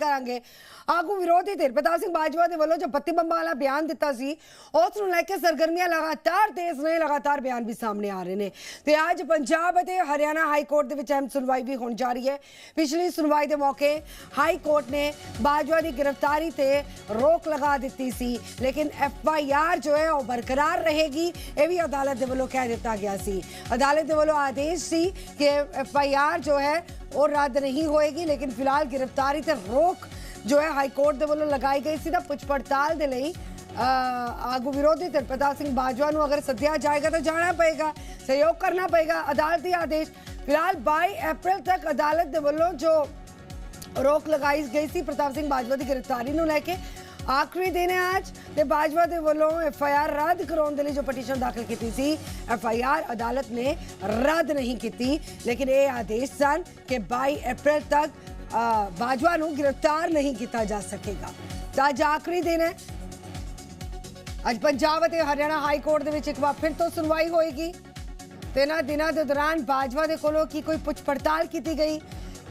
ਕਰਾਂਗੇ। ਆਗੂ ਵਿਰੋਧੀ ਧਿਰ ਪ੍ਰਤਾਪ ਸਿੰਘ ਬਾਜਵਾ ਦੇ ਵੱਲੋਂ ਜੋ ਬੱਤੀ ਬੰਬਾਂ ਵਾਲਾ ਬਿਆਨ ਦਿੱਤਾ ਸੀ, ਉਸ ਨੂੰ ਲੈ ਕੇ ਸਰਗਰਮੀਆਂ ਲਗਾਤਾਰ ਤੇਜ਼ ਨੇ, ਲਗਾਤਾਰ ਬਿਆਨ ਵੀ ਸਾਹਮਣੇ ਆ ਰਹੇ ਨੇ। ਤੇ ਅੱਜ ਪੰਜਾਬ ਅਤੇ ਹਰਿਆਣਾ ਹਾਈ ਕੋਰਟ ਦੇ ਵਿੱਚ ਅਹਿਮ ਸੁਣਵਾਈ ਵੀ ਹੋਣ ਜਾ ਰਹੀ ਹੈ। ਪਿਛਲੀ ਸੁਣਵਾਈ ਦੇ ਮੌਕੇ ਹਾਈ ਕੋਰਟ ਨੇ ਬਾਜਵਾ ਦੀ ਗ੍ਰਿਫਤਾਰੀ ਤੇ ਰੋਕ ਲਗਾ ਦਿੱਤੀ ਸੀ, ਲੇਕਿਨ ਐਫ ਆਈ ਆਰ ਜੋ ਹੈ, ਉਹ ਬਰਕਰਾਰ ਰਹੇਗੀ, ਇਹ ਵੀ ਅਦਾਲਤ ਦੇ ਵੱਲੋਂ ਕਹਿ ਦਿੱਤਾ ਗਿਆ ਸੀ। ਅਦਾਲਤ ਦੇ ਵੱਲੋਂ ਆਦੇਸ਼ ਸੀ ਕਿ ਐਫ ਆਈ ਆਰ ਜੋ ਹੈ ਉਹ ਰੱਦ ਨਹੀਂ ਹੋਏਗੀ ਲੇਕਿਨ ਫਿਲਹਾਲ ਗ੍ਰਿਫਤਾਰੀ ਤੇ ਰੋਕ ਜੋ ਹੈ ਹਾਈ ਕੋਰਟ ਦੇ ਵੱਲੋਂ ਲਗਾਈ ਗਈ ਸੀ ਤਾਂ ਪੁੱਛ ਪੜਤਾਲ ਦੇ ਲਈ ਆਗੂ ਵਿਰੋਧੀ ਧਿਰ ਪ੍ਰਤਾਪ ਸਿੰਘ ਬਾਜਵਾ ਨੂੰ ਅਗਰ ਸੱਦਿਆ ਜਾਏਗਾ ਤਾਂ ਜਾਣਾ ਪਏਗਾ ਸਹਿਯੋਗ ਕਰਨਾ ਪਏਗਾ ਅਦਾਲਤੀ ਆਦੇਸ਼ ਫਿਲਹਾਲ 22 ਅਪ੍ਰੈਲ ਤੱਕ ਅਦਾਲਤ ਦੇ ਵੱਲੋਂ ਜੋ ਰੋਕ ਲਗਾਈ ਗਈ ਸੀ ਪ੍ਰਤਾਪ ਸਿੰਘ ਬਾਜਵਾ ਦੀ ਗ੍ਰਿਫਤਾਰੀ ਨੂੰ ਲੈ ਕੇ ਆਖਰੀ ਦਿਨ ਹੈ ਅੱਜ ਤੇ ਬਾਜਵਾ ਦੇ ਵੱਲੋਂ ਐਫ ਆਈ ਆਰ ਰੱਦ ਕਰਾਉਣ ਦੇ ਲਈ ਜੋ ਪਟੀਸ਼ਨ ਦਾਖਲ ਕੀਤੀ ਸੀ, ਐਫ ਆਈ ਆਰ ਅਦਾਲਤ ਨੇ ਰੱਦ ਨਹੀਂ ਕੀਤੀ। ਲੇਕਿਨ ਇਹ ਆਦੇਸ਼ ਸਨ ਕਿ 22 ਅਪ੍ਰੈਲ ਤੱਕ ਬਾਜਵਾ ਨੂੰ ਗ੍ਰਿਫਤਾਰ ਨਹੀਂ ਕੀਤਾ ਜਾ ਸਕੇਗਾ। ਤਾਂ ਅੱਜ ਆਖਰੀ ਦਿਨ ਹੈ। ਅੱਜ ਪੰਜਾਬ ਅਤੇ ਹਰਿਆਣਾ ਹਾਈ ਕੋਰਟ ਦੇ ਵਿੱਚ ਇੱਕ ਵਾਰ ਫਿਰ ਤੋਂ ਸੁਣਵਾਈ ਹੋਏਗੀ। ਤੇ ਇਹਨਾਂ ਦਿਨਾਂ ਦੇ ਦੌਰਾਨ ਬਾਜਵਾ ਦੇ ਕੋਲੋਂ ਕੀ ਕੋਈ ਪੁੱਛ ਪੜਤਾਲ ਕੀਤੀ ਗਈ?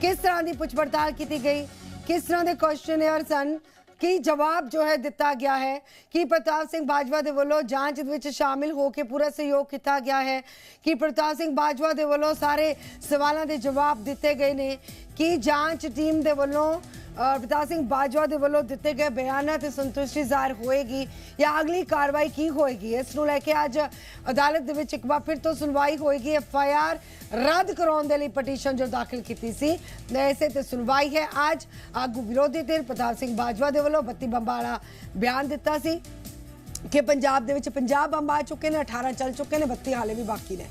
ਕਿਸ ਤਰ੍ਹਾਂ ਦੀ ਪੁੱਛ ਪੜਤਾਲ ਕੀਤੀ ਗਈ? ਕਿਸ ਤਰ੍ਹਾਂ ਦੇ ਕੁਐਸਚਨੇਅਰ ਸਨ? ਕੀ ਜਵਾਬ ਜੋ ਹੈ ਦਿੱਤਾ ਗਿਆ ਹੈ? ਕੀ ਪ੍ਰਤਾਪ ਸਿੰਘ ਬਾਜਵਾ ਦੇ ਵੱਲੋਂ ਜਾਂਚ ਵਿੱਚ ਸ਼ਾਮਿਲ ਹੋ ਕੇ ਪੂਰਾ ਸਹਿਯੋਗ ਕੀਤਾ ਗਿਆ ਹੈ? ਕੀ ਪ੍ਰਤਾਪ ਸਿੰਘ ਬਾਜਵਾ ਦੇ ਵੱਲੋਂ ਸਾਰੇ ਸਵਾਲਾਂ ਦੇ ਜਵਾਬ ਦਿੱਤੇ ਗਏ ਨੇ? ਕੀ ਜਾਂਚ ਟੀਮ ਦੇ ਵੱਲੋਂ ਪ੍ਰਤਾਪ ਸਿੰਘ ਬਾਜਵਾ ਦੇ ਵੱਲੋਂ ਦਿੱਤੇ ਗਏ ਬਿਆਨਾਂ ਤੇ ਸੰਤੁਸ਼ਟੀ ਜ਼ਾਹਰ ਹੋਏਗੀ ਜਾਂ ਅਗਲੀ ਕਾਰਵਾਈ ਕੀ ਹੋਏਗੀ? ਇਸ ਨੂੰ ਲੈ ਕੇ ਅੱਜ ਅਦਾਲਤ ਦੇ ਵਿੱਚ ਇੱਕ ਵਾਰ ਫਿਰ ਤੋਂ ਸੁਣਵਾਈ ਹੋਏਗੀ। ਐਫ ਆਈ ਆਰ ਰੱਦ ਕਰਾਉਣ ਦੇ ਲਈ ਪਟੀਸ਼ਨ ਜੋ ਦਾਖਲ ਕੀਤੀ ਸੀ ਇਸੇ ਤੇ ਸੁਣਵਾਈ ਹੈ। ਅੱਜ ਆਗੂ ਵਿਰੋਧੀ ਧਿਰ ਪ੍ਰਤਾਪ ਸਿੰਘ ਬਾਜਵਾ ਦੇ ਵੱਲੋਂ ਬੱਤੀ ਬੰਬਾਂ ਵਾਲਾ ਬਿਆਨ ਦਿੱਤਾ ਸੀ ਕਿ ਪੰਜਾਬ ਦੇ ਵਿੱਚ 50 ਬੰਬ ਆ ਚੁੱਕੇ ਨੇ 18 ਚੱਲ ਚੁੱਕੇ ਨੇ 32 ਹਾਲੇ ਵੀ ਬਾਕੀ ਨੇ।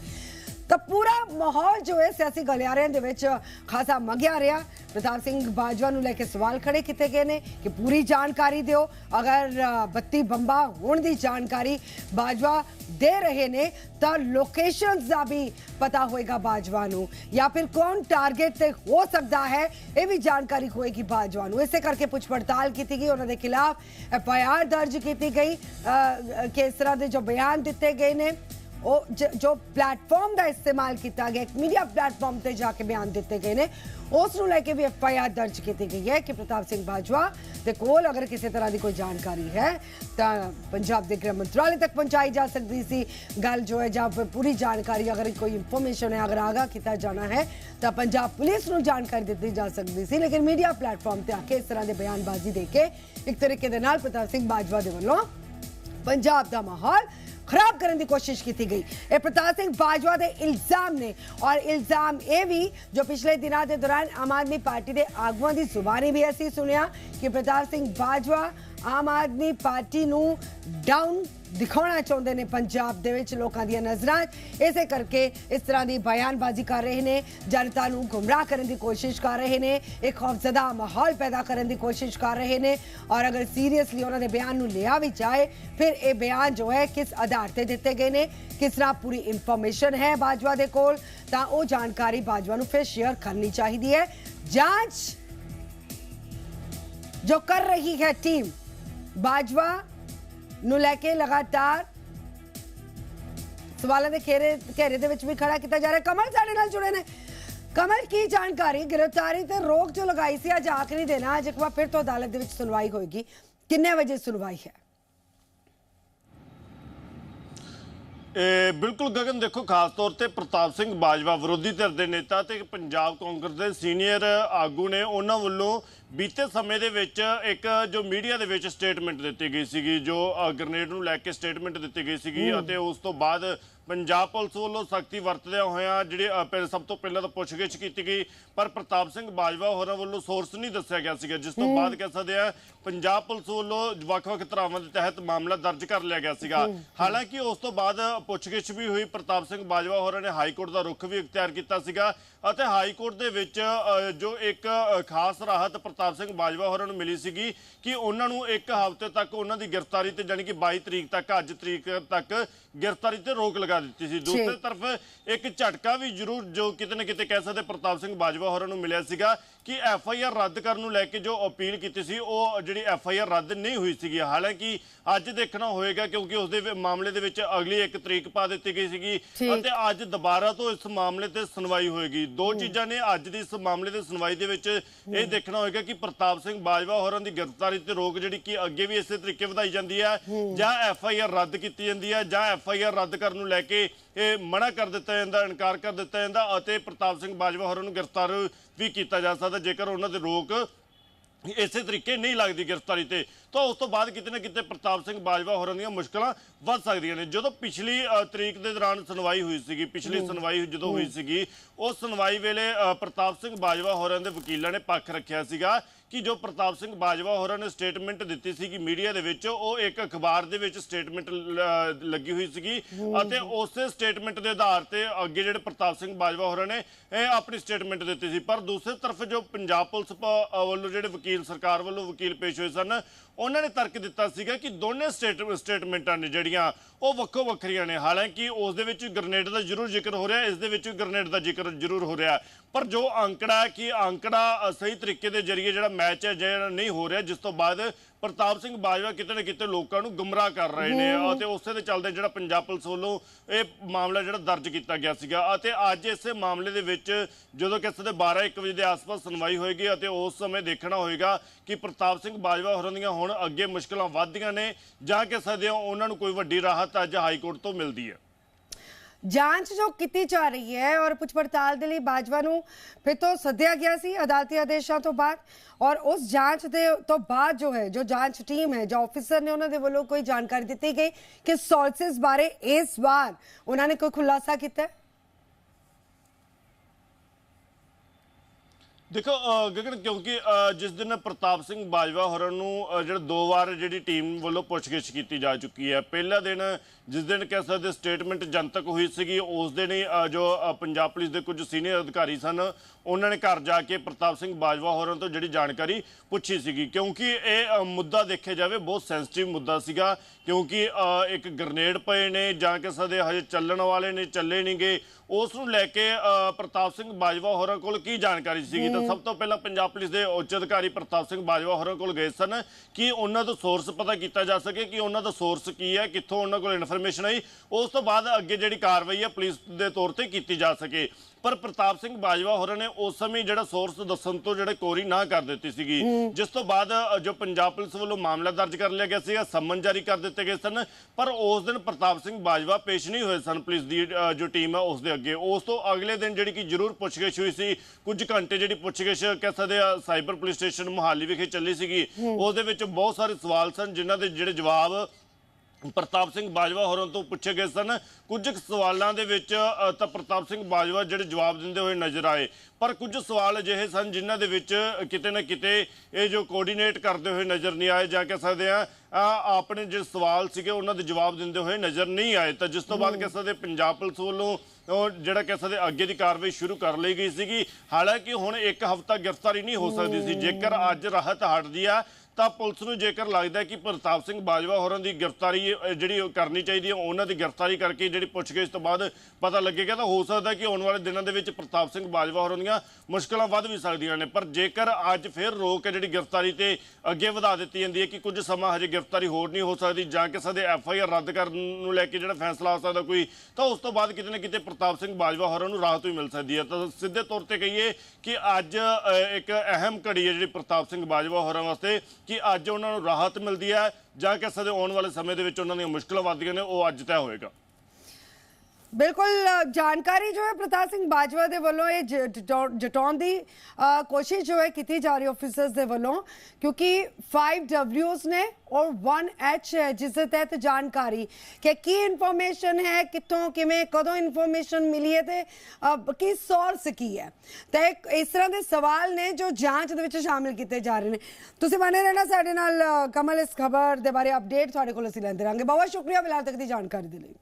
ਤਾਂ ਪੂਰਾ ਮਾਹੌਲ ਜੋ ਹੈ ਸਿਆਸੀ ਗਲਿਆਰਿਆਂ ਦੇ ਵਿੱਚ ਖਾਸਾ ਮੰਗਿਆ ਰਿਹਾ। ਪ੍ਰਤਾਪ ਸਿੰਘ ਬਾਜਵਾ ਨੂੰ ਲੈ ਕੇ ਸਵਾਲ ਖੜੇ ਕੀਤੇ ਗਏ ਨੇ ਕਿ ਪੂਰੀ ਜਾਣਕਾਰੀ ਦਿਓ। ਅਗਰ ਬੱਤੀ ਬੰਬਾ ਹੋਣ ਦੀ ਜਾਣਕਾਰੀ ਬਾਜਵਾ ਦੇ ਰਹੇ ਨੇ ਤਾਂ ਲੋਕੇਸ਼ਨਸ ਦਾ ਵੀ ਪਤਾ ਹੋਏਗਾ ਬਾਜਵਾ ਨੂੰ। ਜਾਂ ਫਿਰ ਕੌਣ ਟਾਰਗੇਟ ਤੇ ਹੋ ਸਕਦਾ ਹੈ ਇਹ ਵੀ ਜਾਣਕਾਰੀ ਹੋਏਗੀ ਬਾਜਵਾ ਨੂੰ। ਇਸੇ ਕਰਕੇ ਪੁੱਛ ਪੜਤਾਲ ਕੀਤੀ ਗਈ। ਉਹਨਾਂ ਦੇ ਖਿਲਾਫ ਐਫ ਆਈ ਆਰ ਦਰਜ ਕੀਤੀ ਗਈ। ਅ, ਤਰ੍ਹਾਂ ਦੇ ਜੋ ਬਿਆਨ ਦਿੱਤੇ ਗਏ ਨੇ ਉਹ ਜੋ ਪਲੇਟਫਾਰਮ ਦਾ ਇਸਤੇਮਾਲ ਕੀਤਾ ਗਿਆ, ਇੱਕ ਮੀਡੀਆ ਪਲੇਟਫਾਰਮ ਤੇ ਜਾ ਕੇ ਬਿਆਨ ਦਿੱਤੇ ਗਏ ਨੇ, ਉਸ ਨੂੰ ਲੈ ਕੇ ਵੀ ਐਫ ਆਈ ਆਰ ਦਰਜ ਕੀਤੀ ਗਈ ਹੈ ਕਿ ਪ੍ਰਤਾਪ ਸਿੰਘ ਬਾਜਵਾ ਦੇ ਕੋਲ ਅਗਰ ਕਿਸੇ ਤਰ੍ਹਾਂ ਦੀ ਕੋਈ ਜਾਣਕਾਰੀ ਹੈ, ਤਾਂ ਪੰਜਾਬ ਦੇ ਗ੍ਰਹਿ ਮੰਤਰਾਲੇ ਤੱਕ ਪਹੁੰਚਾਈ ਜਾ ਸਕਦੀ ਸੀ। ਗੱਲ ਜੋ ਹੈ ਜਾਂ ਪੂਰੀ ਜਾਣਕਾਰੀ, ਅਗਰ ਕੋਈ ਇਨਫੋਰਮੇਸ਼ਨ ਹੈ, ਅਗਰ ਆਗਾ ਕੀਤਾ ਜਾਣਾ ਹੈ, ਤਾਂ ਪੰਜਾਬ ਪੁਲਿਸ ਨੂੰ ਜਾਣਕਾਰੀ ਦਿੱਤੀ ਜਾ ਸਕਦੀ ਸੀ। ਲੇਕਿਨ ਮੀਡੀਆ ਪਲੇਟਫਾਰਮ ਤੇ ਆ ਕੇ ਇਸ ਤਰ੍ਹਾਂ ਦੇ ਬਿਆਨਬਾਜ਼ੀ ਦੇ ਕੇ ਇੱਕ ਤਰੀਕੇ ਦੇ ਨਾਲ ਪ੍ਰਤਾਪ ਸਿੰਘ ਬਾਜਵਾ ਦੇ ਵੱਲੋਂ ਪੰਜਾਬ ਦਾ ਮਾਹੌਲ ਖਰਾਬ ਕਰਨ ਦੀ ਕੋਸ਼ਿਸ਼ ਕੀਤੀ ਗਈ। ਇਹ ਪ੍ਰਤਾਪ ਸਿੰਘ ਬਾਜਵਾ ਦੇ ਇਲਜ਼ਾਮ ਨੇ ਔਰ ਇਲਜ਼ਾਮ ਇਹ ਵੀ ਜੋ ਪਿਛਲੇ ਦਿਨਾਂ ਦੇ ਦੌਰਾਨ ਆਮ ਆਦਮੀ ਪਾਰਟੀ ਦੇ ਆਗੂਆਂ ਦੀ ਜ਼ੁਬਾਨੀ ਵੀ ਅਸੀਂ ਸੁਣਿਆ ਕਿ ਪ੍ਰਤਾਪ ਸਿੰਘ ਬਾਜਵਾ ਆਮ ਆਦਮੀ ਪਾਰਟੀ ਨੂੰ ਡਾਊਨ ਦਿਖਾਉਣਾ ਚਾਹੁੰਦੇ ਨੇ ਪੰਜਾਬ ਦੇ ਵਿੱਚ ਲੋਕਾਂ ਦੀਆਂ ਨਜ਼ਰਾਂ। ਇਸੇ ਕਰਕੇ ਇਸ ਤਰ੍ਹਾਂ ਦੀ ਬਿਆਨਬਾਜ਼ੀ ਕਰ ਰਹੇ ਨੇ, ਜਨਤਾ ਨੂੰ ਗੁੰਮਰਾਹ ਕਰਨ ਦੀ ਕੋਸ਼ਿਸ਼ ਕਰ ਰਹੇ ਨੇ ਇੱਕ ਖੌਫਜ਼ਦਾ ਮਾਹੌਲ ਪੈਦਾ ਕਰਨ ਦੀ ਕੋਸ਼ਿਸ਼ ਕਰ ਰਹੇ ਨੇ ਔਰ ਅਗਰ ਸੀਰੀਅਸਲੀ ਉਹਨਾਂ ਦੇ ਬਿਆਨ ਨੂੰ ਲਿਆ ਵੀ ਜਾਏ, ਫਿਰ ਇਹ ਬਿਆਨ ਜੋ ਹੈ ਕਿਸ ਆਧਾਰ ਤੇ ਦਿੱਤੇ ਗਏ ਨੇ, ਕਿਸ ਤਰ੍ਹਾਂ ਪੂਰੀ ਇਨਫੋਰਮੇਸ਼ਨ ਹੈ ਬਾਜਵਾ ਦੇ ਕੋਲ, ਤਾਂ ਉਹ ਜਾਣਕਾਰੀ ਬਾਜਵਾ ਨੂੰ ਫਿਰ ਸ਼ੇਅਰ ਕਰਨੀ ਚਾਹੀਦੀ ਹੈ। ਜਾਂਚ ਜੋ ਕਰ ਰਹੀ ਹੈ ਟੀਮ, ਬਾਜਵਾ ਨੂੰ ਲੈ ਕੇ ਲਗਾਤਾਰ ਸਵਾਲਾਂ ਦੇ ਘੇਰੇ ਘੇਰੇ ਦੇ ਵਿੱਚ ਵੀ ਖੜਾ ਕੀਤਾ ਜਾ ਰਿਹਾ। ਕਮਲ ਸਾਡੇ ਨਾਲ ਜੁੜੇ ਨੇ। ਕਮਲ, ਕੀ ਜਾਣਕਾਰੀ? ਗ੍ਰਿਫਤਾਰੀ ਤੇ ਰੋਕ ਜੋ ਲਗਾਈ ਸੀ ਅੱਜ ਆਖਰੀ ਦਿਨ ਆ। ਅੱਜ ਇੱਕ ਵਾਰ ਫਿਰ ਤੋਂ ਅਦਾਲਤ ਦੇ ਵਿੱਚ ਸੁਣਵਾਈ ਹੋਏਗੀ। ਕਿੰਨੇ ਵਜੇ ਸੁਣਵਾਈ ਹੈ? ਇਹ ਬਿਲਕੁਲ ਗਗਨ ਦੇਖੋ, ਖਾਸ ਤੌਰ ਤੇ ਪ੍ਰਤਾਪ ਸਿੰਘ ਬਾਜਵਾ ਵਿਰੋਧੀ ਧਿਰ ਦੇ ਨੇਤਾ ਤੇ ਪੰਜਾਬ ਕਾਂਗਰਸ ਦੇ ਸੀਨੀਅਰ ਆਗੂ ਨੇ ਉਹਨਾਂ ਵੱਲੋਂ ਬੀਤੇ ਸਮੇਂ ਦੇ ਵਿੱਚ ਇੱਕ ਜੋ ਮੀਡੀਆ ਦੇ ਵਿੱਚ ਸਟੇਟਮੈਂਟ ਦਿੱਤੀ ਗਈ ਸੀਗੀ ਜੋ ਗ੍ਰਨੇਡ ਨੂੰ ਲੈ ਕੇ ਸਟੇਟਮੈਂਟ ਦਿੱਤੀ ਗਈ ਸੀਗੀ ਅਤੇ ਉਸ ਤੋਂ ਬਾਅਦ ਪੰਜਾਬ ਪੁਲਿਸ ਵੱਲੋਂ ਸਖਤੀ ਵਰਤਦਿਆਂ ਹੋਇਆਂ ਜਿਹੜੇ ਪਹਿਲ- ਸਭ ਤੋਂ ਪਹਿਲਾਂ ਤਾਂ ਪੁੱਛਗਿੱਛ ਕੀਤੀ ਗਈ ਪਰ ਪ੍ਰਤਾਪ ਸਿੰਘ ਬਾਜਵਾ ਹੋਰਾਂ ਵੱਲੋਂ ਸੋਰਸ ਨਹੀਂ ਦੱਸਿਆ ਗਿਆ ਸੀਗਾ ਜਿਸ ਤੋਂ ਬਾਅਦ ਕਹਿ ਸਕਦੇ ਆ ਪੰਜਾਬ ਪੁਲਿਸ ਵੱਲੋਂ ਵੱਖ-ਵੱਖ ਧਾਰਾਵਾਂ ਦੇ ਤਹਿਤ ਮਾਮਲਾ ਦਰਜ ਕਰ ਲਿਆ ਗਿਆ ਸੀਗਾ। ਹਾਲਾਂਕਿ ਉਸ ਤੋਂ ਬਾਅਦ ਪੁੱਛਗਿੱਛ ਵੀ ਹੋਈ ਪ੍ਰਤਾਪ ਸਿੰਘ ਬਾਜਵਾ ਹੋਰਾਂ ਨੇ ਹਾਈ ਕੋਰਟ ਦਾ ਰੁਖ ਵੀ ਇਖਤਿਆਰ ਕੀਤਾ ਸੀਗਾ ਅਤੇ ਹਾਈ ਕੋਰਟ ਦੇ ਵਿੱਚ ਜੋ ਇੱਕ ਖਾਸ ਰਾਹਤ ਪ੍ਰਤਾਪ ਸਿੰਘ ਬਾਜਵਾ ਹੋਰਾਂ ਨੂੰ ਮਿਲੀ ਸੀਗੀ ਕਿ ਉਹਨਾਂ ਨੂੰ ਇੱਕ ਹਫ਼ਤੇ ਤੱਕ ਉਹਨਾਂ ਦੀ ਗ੍ਰਿਫਤਾਰੀ ਤੇ ਜਾਣੀ ਕਿ 22 ਤਰੀਕ ਤੱਕ ਅੱਜ ਤਰੀਕ ਤੱਕ ਗ੍ਰਿਫਤਾਰੀ ਤੇ ਰੋਕ ਲਗਾ ਦਿੱਤੀ ਸੀ। ਦੂਸਰੀ ਤਰਫ ਇੱਕ ਝਟਕਾ ਵੀ ਜ਼ਰੂਰ ਜੋ ਕਿਤੇ ਨਾ ਕਿਤੇ ਕਹਿ ਸਕਦੇ ਪ੍ਰਤਾਪ ਸਿੰਘ ਬਾਜਵਾ ਹੋਰਾਂ ਨੂੰ ਮਿਲਿਆ ਸੀਗਾ ਕਿ ਐਫ ਆਈ ਆਰ ਰੱਦ ਕਰਨ ਨੂੰ ਲੈ ਕੇ ਜੋ ਅਪੀਲ ਕੀਤੀ ਸੀ ਉਹ ਜਿਹੜੀ ਐਫ ਆਈ ਆਰ ਰੱਦ ਨਹੀਂ ਹੋਈ ਸੀਗੀ। ਹਾਲਾਂਕਿ ਅੱਜ ਦੇਖਣਾ ਹੋਏਗਾ ਕਿਉਂਕਿ ਉਸ ਦੇ ਮਾਮਲੇ ਦੇ ਵਿੱਚ ਅਗਲੀ ਇੱਕ ਤਰੀਕ ਪਾ ਦਿੱਤੀ ਗਈ ਸੀਗੀ। ਅਤੇ ਅੱਜ ਦੁਬਾਰਾ ਤੋਂ ਇਸ ਮਾਮਲੇ ਤੇ ਸੁਣਵਾਈ ਹੋਏਗੀ। ਦੋ ਚੀਜ਼ਾਂ ਨੇ ਅੱਜ ਦੀ ਇਸ ਮਾਮਲੇ ਦੇ ਸੁਣਵਾਈ ਦੇ ਵਿੱਚ ਇਹ ਦੇਖਣਾ ਹੋਏਗਾ ਕਿ ਪ੍ਰਤਾਪ ਸਿੰਘ ਬਾਜਵਾ ਹੋਰਾਂ ਦੀ ਗ੍ਰਿਫਤਾਰੀ ਤੇ ਰੋਕ ਜਿਹੜੀ ਕਿ ਅੱਗੇ ਵੀ ਇਸੇ ਤਰੀਕੇ ਵਧਾਈ ਜਾਂਦੀ ਹੈ ਜਾਂ ਐਫ ਆਈ ਆਰ ਰੱਦ ਕੀਤੀ ਜਾਂਦੀ ਹੈ ਜਾਂ ਐਫ ਆਈ ਆਰ ਰੱਦ ਕਰਨ ਨੂੰ ਲੈ ਕੇ ਇਹ ਮਨਾ ਕਰ ਦਿੱਤਾ ਜਾਂਦਾ ਇਨਕਾਰ ਕਰ ਦਿੱਤਾ ਜਾਂਦਾ ਅਤੇ ਪ੍ਰਤਾਪ ਸਿੰਘ ਬਾਜਵਾ ਹੋਰਾਂ ਨੂੰ ਗ੍ਰਿਫਤਾਰ ਵੀ ਕੀਤਾ ਜਾ ਸਕਦਾ ਜੇਕਰ ਉਹਨਾਂ ਦੇ ਰੋਕ ਇਸੇ ਤਰੀਕੇ ਨਹੀਂ ਲੱਗਦੀ ਗ੍ਰਿਫਤਾਰੀ ਤੇ। ਤਾਂ ਉਸ ਤੋਂ ਬਾਅਦ ਕਿਤੇ ਨਾ ਕਿਤੇ ਪ੍ਰਤਾਪ ਸਿੰਘ ਬਾਜਵਾ ਹੋਰਾਂ ਦੀਆਂ ਮੁਸ਼ਕਲਾਂ ਵੱਧ ਸਕਦੀਆਂ ਨੇ। ਜਦੋਂ ਪਿਛਲੀ ਤਰੀਕ ਦੇ ਦੌਰਾਨ ਸੁਣਵਾਈ ਹੋਈ ਸੀਗੀ ਪਿਛਲੀ ਸੁਣਵਾਈ ਜਦੋਂ ਹੋਈ ਸੀਗੀ ਉਸ ਸੁਣਵਾਈ ਵੇਲੇ ਪ੍ਰਤਾਪ ਸਿੰਘ ਬਾਜਵਾ ਹੋਰਾਂ ਦੇ ਵਕੀਲਾਂ ਨੇ ਪੱਖ ਰੱਖਿਆ ਸੀਗਾ ਕਿ ਜੋ ਪ੍ਰਤਾਪ ਸਿੰਘ ਬਾਜਵਾ ਹੋਰਾਂ ਨੇ ਸਟੇਟਮੈਂਟ ਦਿੱਤੀ ਸੀ ਕਿ ਮੀਡੀਆ ਦੇ ਵਿੱਚ ਉਹ ਇੱਕ ਅਖਬਾਰ ਦੇ ਵਿੱਚ ਸਟੇਟਮੈਂਟ ਲੱਗੀ ਹੋਈ ਸੀਗੀ ਅਤੇ ਉਸੇ ਸਟੇਟਮੈਂਟ ਦੇ ਆਧਾਰ ਤੇ ਅੱਗੇ ਜਿਹੜੇ ਪ੍ਰਤਾਪ ਸਿੰਘ ਬਾਜਵਾ ਹੋਰਾਂ ਨੇ ਇਹ ਆਪਣੀ ਸਟੇਟਮੈਂਟ ਦਿੱਤੀ ਸੀ। ਪਰ ਦੂਸਰੀ ਤਰਫ ਜੋ ਪੰਜਾਬ ਪੁਲਿਸ ਵੱਲੋਂ ਜਿਹੜੇ ਵਕੀਲ ਸਰਕਾਰ ਵੱਲੋਂ ਵਕੀਲ ਪੇਸ਼ ਹੋਏ ਸਨ ਉਹਨਾਂ ਨੇ ਤਰਕ ਦਿੱਤਾ ਸੀਗਾ ਕਿ ਦੋਨੇ ਸਟੇਟ ਸਟੇਟਮੈਂਟਾਂ ਨੇ ਜਿਹੜੀਆਂ, ਉਹ ਵੱਖੋ ਵੱਖਰੀਆਂ ਨੇ। ਹਾਲਾਂਕਿ ਉਸ ਦੇ ਵਿੱਚ ਗ੍ਰਨੇਡ ਦਾ ਜ਼ਰੂਰ ਜ਼ਿਕਰ ਹੋ ਰਿਹਾ, ਇਸ ਦੇ ਵਿੱਚ ਗ੍ਰਨੇਡ ਦਾ ਜ਼ਿਕਰ ਜ਼ਰੂਰ ਹੋ ਰਿਹਾ। ਪਰ ਜੋ ਅੰਕੜਾ ਕਿ ਅੰਕੜਾ ਸਹੀ ਤਰੀਕੇ ਦੇ ਜ਼ਰੀਏ ਜਿਹੜਾ ਮੈਚ ਹੈ, ਜਿਹੜਾ ਨਹੀਂ ਹੋ ਰਿਹਾ, ਜਿਸ ਤੋਂ ਬਾਅਦ ਪ੍ਰਤਾਪ ਸਿੰਘ ਬਾਜਵਾ ਕਿਤੇ ਨਾ ਕਿਤੇ ਲੋਕਾਂ ਨੂੰ ਗੁੰਮਰਾਹ ਕਰ ਰਹੇ ਨੇ ਅਤੇ ਉਸੇ ਦੇ ਚੱਲਦੇ ਜਿਹੜਾ ਪੰਜਾਬ ਪੁਲਿਸ ਵੱਲੋਂ ਇਹ ਮਾਮਲਾ ਜਿਹੜਾ ਦਰਜ ਕੀਤਾ ਗਿਆ ਸੀਗਾ ਅਤੇ ਅੱਜ ਇਸੇ ਮਾਮਲੇ ਦੇ ਵਿੱਚ ਜਦੋਂ ਕਿਸੇ ਦੇ 12 1 ਵਜੇ ਦੇ ਆਸ-ਪਾਸ ਸੁਣਵਾਈ ਹੋਏਗੀ ਅਤੇ ਉਸ ਸਮੇਂ ਦੇਖਣਾ ਹੋਏਗਾ ਕਿ ਪ੍ਰਤਾਪ ਸਿੰਘ ਬਾਜਵਾ ਹੋਰਾਂ ਦੀਆਂ ਹੁਣ ਅੱਗੇ ਮੁਸ਼ਕਲਾਂ ਵੱਧਦੀਆਂ ਨੇ ਜਾਂ ਕਿ ਸਕਦੇ ਉਹਨਾਂ ਨੂੰ ਕੋਈ ਵੱਡੀ ਰਾਹਤ ਅੱਜ ਹਾਈ ਕੋਰਟ ਤੋਂ ਮਿਲਦੀ ਹੈ। ਜਾਂਚ ਜੋ ਕੀਤੀ ਜਾ ਰਹੀ ਹੈ ਔਰ ਪੁੱਛ ਪੜਤਾਲ ਦੇ ਲਈ ਬਾਜਵਾ ਨੂੰ ਫਿਰ ਤੋਂ ਸੱਦਿਆ ਗਿਆ ਸੀ ਅਦਾਲਤੀ ਆਦੇਸ਼ਾਂ ਤੋਂ ਬਾਅਦ ਔਰ ਉਸ ਜਾਂਚ ਦੇ ਤੋਂ ਬਾਅਦ ਜੋ ਹੈ, ਜੋ ਜਾਂਚ ਟੀਮ ਹੈ, ਜੋ ਆਫੀਸਰ ਨੇ ਉਹਨਾਂ ਦੇ ਵੱਲੋਂ ਕੋਈ ਜਾਣਕਾਰੀ ਦਿੱਤੀ ਗਈ ਕਿ ਸੋਰਸਸ ਬਾਰੇ ਇਸ ਵਾਰ ਉਹਨਾਂ ਨੇ ਕੋਈ ਖੁਲਾਸਾ ਕੀਤਾ ਹੈ? ਦੇਖੋ ਗਗਨ, ਕਿਉਂਕਿ ਜਿਸ ਦਿਨ ਪ੍ਰਤਾਪ ਸਿੰਘ ਬਾਜਵਾ ਹੋਰਾਂ ਨੂੰ ਜਿਹੜਾ ਦੋ ਵਾਰ ਜਿਹੜੀ ਟੀਮ ਵੱਲੋਂ ਪੁੱਛਗਿੱਛ ਕੀਤੀ ਜਾ ਚੁੱਕੀ ਹੈ, ਪਹਿਲਾ ਦਿਨ ਜਿਸ ਦਿਨ ਕਹਿ ਸਕਦੇ ਸਟੇਟਮੈਂਟ ਜਨਤਕ ਹੋਈ ਸੀਗੀ, ਉਸ ਦਿਨ ਹੀ ਜੋ ਪੰਜਾਬ ਪੁਲਿਸ ਦੇ ਕੁਝ ਸੀਨੀਅਰ ਅਧਿਕਾਰੀ ਸਨ, ਉਹਨਾਂ ਨੇ ਘਰ ਜਾ ਕੇ ਪ੍ਰਤਾਪ ਸਿੰਘ ਬਾਜਵਾ ਹੋਰਾਂ ਤੋਂ ਜਿਹੜੀ ਜਾਣਕਾਰੀ ਪੁੱਛੀ ਸੀਗੀ। ਕਿਉਂਕਿ ਇਹ ਮੁੱਦਾ ਦੇਖਿਆ ਜਾਵੇ, ਬਹੁਤ ਸੈਂਸਿਟਿਵ ਮੁੱਦਾ ਸੀਗਾ, ਕਿਉਂਕਿ ਇੱਕ ਗ੍ਰਨੇਡ ਪਏ ਨੇ, ਜਾਂ ਕਹਿ ਸਕਦੇ ਹਜੇ ਚੱਲਣ ਵਾਲੇ ਨੇ, ਚੱਲੇ ਨਹੀਂਗੇ ਉਸ ਨੂੰ ਲੈ ਕੇ ਪ੍ਰਤਾਪ ਸਿੰਘ ਬਾਜਵਾ ਹੋਰਾਂ ਕੋਲ ਕੀ ਜਾਣਕਾਰੀ ਸੀਗੀ? ਤਾਂ ਸਭ ਤੋਂ ਪਹਿਲਾਂ ਪੰਜਾਬ ਪੁਲਿਸ ਦੇ ਉੱਚ ਅਧਿਕਾਰੀ ਪ੍ਰਤਾਪ ਸਿੰਘ ਬਾਜਵਾ ਹੋਰਾਂ ਕੋਲ ਗਏ ਸਨ ਕਿ ਉਹਨਾਂ ਦਾ ਸੋਰਸ ਪਤਾ ਕੀਤਾ ਜਾ ਸਕੇ ਕਿ ਉਹਨਾਂ ਦਾ ਸੋਰਸ ਕੀ ਹੈ ਕਿੱਥੋਂ ਉਹਨਾਂ ਕੋਲ ਇਨਫੋਰਮੇਸ਼ਨ ਆਈ। ਉਸ ਤੋਂ ਬਾਅਦ ਅੱਗੇ ਜਿਹੜੀ ਕਾਰਵਾਈ ਹੈ ਪੁਲਿਸ ਦੇ ਤੌਰ ਤੇ ਕੀਤੀ ਜਾ ਸਕੇ। ਪਰ ਪ੍ਰਤਾਪ ਸਿੰਘ ਬਾਜਵਾ ਹੋਰਾਂ ਨੇ ਉਸ ਸਮੇਂ ਜਿਹੜਾ ਸੋਰਸ ਦੱਸਣ ਤੋਂ ਜਿਹੜੇ ਕੋਰੀ ਨਾ ਕਰ ਦਿੱਤੀ ਸੀਗੀ। ਜਿਸ ਤੋਂ ਬਾਅਦ ਜੋ ਪੰਜਾਬ ਪੁਲਿਸ ਵੱਲੋਂ ਮਾਮਲਾ ਦਰਜ ਕਰ ਲਿਆ ਗਿਆ ਸੀਗਾ ਸੰਮਨ ਜਾਰੀ ਕਰ ਦਿੱਤੇ ਗਏ ਸਨ। ਪਰ ਉਸ ਦਿਨ ਪ੍ਰਤਾਪ ਸਿੰਘ ਬਾਜਵਾ ਪੇਸ਼ ਨਹੀਂ ਹੋਏ ਸਨ। ਪੁਲਿਸ ਦੀ ਜੋ ਟੀਮ ਹੈ ਉਸ ਦੇ ਅੱਗੇ। ਉਸ ਤੋਂ ਅਗਲੇ ਦਿਨ ਜਿਹੜੀ ਕਿ ਜ਼ਰੂਰ ਪੁੱਛਗਿੱਛ ਹੋਈ ਸੀ ਕੁਝ ਘੰਟੇ ਜਿਹੜੀ ਪੁੱਛਗਿੱਛ ਕਹਿ ਸਕਦੇ ਆ ਸਾਈਬਰ ਪੁਲਿਸ ਸਟੇਸ਼ਨ ਮੁਹਾਲੀ ਵਿਖੇ ਚੱਲੀ ਸੀਗੀ। ਉਸ ਦੇ ਵਿੱਚ ਬਹੁਤ ਸਾਰੇ ਸਵਾਲ ਸਨ ਜਿਨ੍ਹਾਂ ਦੇ ਜਿਹੜੇ ਜਵਾਬ ਪ੍ਰਤਾਪ ਸਿੰਘ ਬਾਜਵਾ ਹੋਰਾਂ ਤੋਂ ਪੁੱਛੇ ਗਏ ਸਨ ਕੁਝ ਸਵਾਲਾਂ ਦੇ ਵਿੱਚ ਤਾਂ ਪ੍ਰਤਾਪ ਸਿੰਘ ਬਾਜਵਾ ਜਿਹੜੇ ਜਵਾਬ ਦਿੰਦੇ ਹੋਏ ਨਜ਼ਰ ਆਏ। ਪਰ ਕੁਝ ਸਵਾਲ ਅਜਿਹੇ ਸਨ ਜਿਨ੍ਹਾਂ ਦੇ ਵਿੱਚ ਕਿਤੇ ਨਾ ਕਿਤੇ ਇਹ ਜੋ ਕੋਆਰਡੀਨੇਟ ਕਰਦੇ ਹੋਏ ਨਜ਼ਰ ਨਹੀਂ ਆਏ ਜਾਂ ਕਹਿ ਸਕਦੇ ਆ ਆਪਣੇ ਜਿਹੜੇ ਸਵਾਲ ਸੀਗੇ ਉਹਨਾਂ ਦੇ ਜਵਾਬ ਦਿੰਦੇ ਹੋਏ ਨਜ਼ਰ ਨਹੀਂ ਆਏ। ਤਾਂ ਜਿਸ ਤੋਂ ਬਾਅਦ ਕਹਿ ਸਕਦੇ ਪੰਜਾਬ ਪੁਲਿਸ ਵੱਲੋਂ ਉਹ ਜਿਹੜਾ ਕਹਿ ਸਕਦੇ ਅੱਗੇ ਦੀ ਕਾਰਵਾਈ ਸ਼ੁਰੂ ਕਰ ਲਈ ਗਈ ਸੀਗੀ। ਹਾਲਾਂਕਿ ਹੁਣ ਇੱਕ ਹਫ਼ਤਾ ਗ੍ਰਿਫਤਾਰੀ ਨਹੀਂ ਹੋ ਸਕਦੀ ਸੀ। ਜੇਕਰ ਅੱਜ ਰਾਹਤ ਹਟਦੀ ਆ ਤਾਂ ਪੁਲਿਸ ਨੂੰ ਜੇਕਰ ਲੱਗਦਾ ਕਿ ਪ੍ਰਤਾਪ ਸਿੰਘ ਬਾਜਵਾ ਹੋਰਾਂ ਦੀ ਗ੍ਰਿਫਤਾਰੀ ਜਿਹੜੀ ਉਹ ਕਰਨੀ ਚਾਹੀਦੀ ਹੈ, ਉਹਨਾਂ ਦੀ ਗ੍ਰਿਫਤਾਰੀ ਕਰਕੇ ਜਿਹੜੀ ਪੁੱਛਗਿੱਛ ਤੋਂ ਬਾਅਦ ਪਤਾ ਲੱਗੇਗਾ, ਤਾਂ ਹੋ ਸਕਦਾ ਕਿ ਆਉਣ ਵਾਲੇ ਦਿਨਾਂ ਦੇ ਵਿੱਚ ਪ੍ਰਤਾਪ ਸਿੰਘ ਬਾਜਵਾ ਹੋਰਾਂ ਦੀਆਂ ਮੁਸ਼ਕਲਾਂ ਵੱਧ ਵੀ ਸਕਦੀਆਂ ਨੇ। ਪਰ ਜੇਕਰ ਅੱਜ ਫਿਰ ਰੋਕ ਹੈ ਜਿਹੜੀ ਗ੍ਰਿਫਤਾਰੀ ਤੇ ਅੱਗੇ ਵਧਾ ਦਿੱਤੀ ਜਾਂਦੀ ਹੈ ਕਿ ਕੁਝ ਸਮਾਂ ਹਜੇ ਗ੍ਰਿਫਤਾਰੀ ਹੋਰ ਨਹੀਂ ਹੋ ਸਕਦੀ ਜਾਂ ਕਿਸੇ ਦੇ ਐਫ ਆਈ ਆਰ ਰੱਦ ਕਰਨ ਨੂੰ ਲੈ ਕੇ ਜਿਹੜਾ ਫੈਸਲਾ ਆ ਸਕਦਾ ਕੋਈ, ਤਾਂ ਉਸ ਤੋਂ ਬਾਅਦ ਕਿਤੇ ਨਾ ਕਿਤੇ ਪ੍ਰਤਾਪ ਸਿੰਘ ਬਾਜਵਾ ਹੋਰਾਂ ਨੂੰ ਰਾਹਤ ਵੀ ਮਿਲ ਸਕਦੀ ਹੈ। ਤਾਂ ਸਿੱਧੇ ਤੌਰ ਤੇ ਕਹੀਏ ਕਿ ਅੱਜ ਇੱਕ ਅਹਿਮ ਘੜੀ ਹੈ ਜਿਹੜੀ ਪ੍ਰਤਾਪ ਸਿੰਘ ਬਾਜਵਾ ਹੋਰਾਂ ਵਾਸਤੇ ਕਿ ਅੱਜ ਉਹਨਾਂ ਨੂੰ ਰਾਹਤ ਮਿਲਦੀ ਹੈ ਜਾਂ ਕਿ ਸਕਦੇ ਆਉਣ ਵਾਲੇ ਸਮੇਂ ਦੇ ਵਿੱਚ ਉਹਨਾਂ ਦੀਆਂ ਮੁਸ਼ਕਲਾਂ ਵੱਧਦੀਆਂ ਨੇ, ਉਹ ਅੱਜ ਤੈਅ ਹੋਏਗਾ। ਬਿਲਕੁਲ ਜਾਣਕਾਰੀ ਜੋ ਹੈ ਪ੍ਰਤਾਪ ਸਿੰਘ ਬਾਜਵਾ ਦੇ ਵੱਲੋਂ, ਇਹ ਜ- ਜਟਾਉਣ ਦੀ ਕੋਸ਼ਿਸ਼ ਜੋ ਹੈ ਕੀਤੀ ਜਾ ਰਹੀ ਆਫੀਸਰਸ ਦੇ ਵੱਲੋਂ, ਕਿਉਂਕਿ 5 W's ਨੇ ਔਰ 1 H ਹੈ, ਜਿਸ ਦੇ ਤਹਿਤ ਜਾਣਕਾਰੀ ਕਿ ਕੀ ਇਨਫੋਰਮੇਸ਼ਨ ਹੈ, ਕਿੱਥੋਂ, ਕਿਵੇਂ, ਕਦੋਂ ਇਨਫੋਰਮੇਸ਼ਨ ਮਿਲੀ ਹੈ ਤੇ ਕੀ ਸੋਰਸ ਕੀ ਹੈ। ਤੇ ਇਸ ਤਰ੍ਹਾਂ ਦੇ ਸਵਾਲ ਨੇ ਜੋ ਜਾਂਚ ਦੇ ਵਿੱਚ ਸ਼ਾਮਿਲ ਕੀਤੇ ਜਾ ਰਹੇ ਨੇ। ਤੁਸੀਂ ਬਣੇ ਰਹਿਣਾ ਸਾਡੇ ਨਾਲ ਕਮਲ, ਇਸ ਖਬਰ ਦੇ ਬਾਰੇ ਅਪਡੇਟ ਤੁਹਾਡੇ ਕੋਲ ਅਸੀਂ ਲੈਂਦੇ ਰਹਾਂਗੇ। ਬਹੁਤ ਸ਼ੁਕਰੀਆ ਫਿਲਹਾਲ ਤੱਕ ਦੀ ਜਾਣਕਾਰੀ ਦੇ ਲਈ।